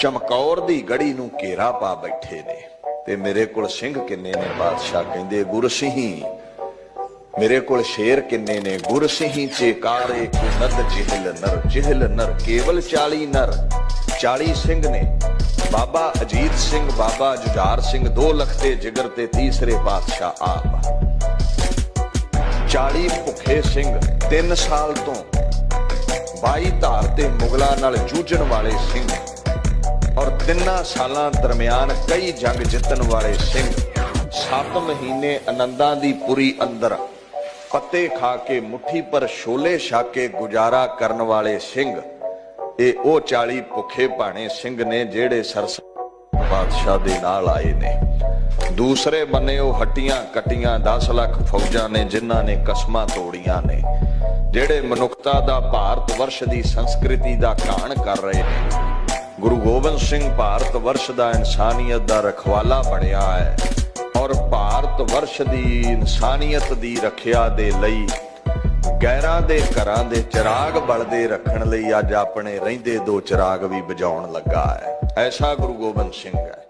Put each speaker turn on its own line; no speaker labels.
ਚਮਕੌਰ ਦੀ ਗੜੀ ਨੂੰ ਘੇਰਾ ਪਾ ਬੈਠੇ ਨੇ ਤੇ ਮੇਰੇ ਕੋਲ ਸਿੰਘ ਕਿੰਨੇ ਨੇ, ਬਾਦਸ਼ਾਹ ਕਹਿੰਦੇ ਗੁਰਸਿੰਹੀ ਮੇਰੇ ਕੋਲ ਸ਼ੇਰ ਕਿੰਨੇ ਨੇ ਗੁਰਸਿੰਹੀ ਚੇਕਾਰੇ ਕੁਨਦ ਜਿਹਲ ਨਰ ਜਿਹਲ ਨਰ, ਕੇਵਲ 40 ਨਰ। 40 ਸਿੰਘ ਨੇ, ਬਾਬਾ ਅਜੀਤ ਸਿੰਘ, ਬਾਬਾ ਜੁਝਾਰ ਸਿੰਘ, ਦੋ ਲੱਖ ਜਿਗਰ ਤੇ ਤੀਸਰੇ ਬਾਦਸ਼ਾਹ ਆਪ। 40 ਭੁੱਖੇ ਸਿੰਘ 3 ਸਾਲ ਤੋਂ। 22 ਧਾਰ ਤੇ ਮੁਗਲਾਂ ਨਾਲ ਜੂਝਣ ਵਾਲੇ ਸਿੰਘ ਤਿੰਨਾਂ ਸਾਲਾਂ ਦਰਮਿਆਨ ਕਈ ਜੰਗ ਜਿੱਤਣ ਵਾਲੇ ਸਿੰਘ 7 ਮਹੀਨੇ ਆਨੰਦਾਂ ਦੀ ਪੁਰੀ ਅੰਦਰ ਪੱਤੇ ਖਾ ਕੇ ਮੁਠੀ ਪਰ ਛੋਲੇ ਛਾ ਗੁਜ਼ਾਰਾ ਕਰਨ ਵਾਲੇ ਸਿੰਘ। ਇਹ ਉਹ 40 ਭੁੱਖੇ ਭਾਣੇ ਸਿੰਘ ਨੇ ਜਿਹੜੇ ਸਰਸ ਬਾਦਸ਼ਾਹ ਦੇ ਨਾਲ ਆਏ ਨੇ। ਦੂਸਰੇ ਬੰਨੇ ਉਹ ਹੱਟੀਆਂ ਕੱਟੀਆਂ 10 ਲੱਖ ਫੌਜਾਂ ਨੇ ਜਿਨ੍ਹਾਂ ਨੇ ਕਸਮਾਂ ਤੋੜੀਆਂ ਨੇ। ਜਿਹੜੇ ਮਨੁੱਖਤਾ ਦਾ ਭਾਰਤ ਵਰਸ਼ ਦੀ ਸੰਸਕ੍ਰਿਤੀ ਦਾ ਘਾਣ ਕਰ ਰਹੇ ਨੇ। ਗੁਰੂ ਗੋਬਿੰਦ ਸਿੰਘ ਭਾਰਤ ਵਰਸ਼ ਦਾ ਇਨਸਾਨੀਅਤ ਦਾ ਰਖਵਾਲਾ ਬਣਿਆ ਹੈ ਔਰ ਭਾਰਤ ਵਰਸ਼ ਦੀ ਇਨਸਾਨੀਅਤ ਦੀ ਰੱਖਿਆ ਦੇ ਲਈ ਗੈਰਾਂ ਦੇ ਘਰਾਂ ਦੇ ਚਿਰਾਗ ਬਲਦੇ ਰੱਖਣ ਲਈ ਅੱਜ ਆਪਣੇ ਰਹਿੰਦੇ ਦੋ ਚਿਰਾਗ ਵੀ ਬੁਝਾਉਣ ਲੱਗਾ ਹੈ। ਐਸਾ ਗੁਰੂ ਗੋਬਿੰਦ ਸਿੰਘ ਹੈ।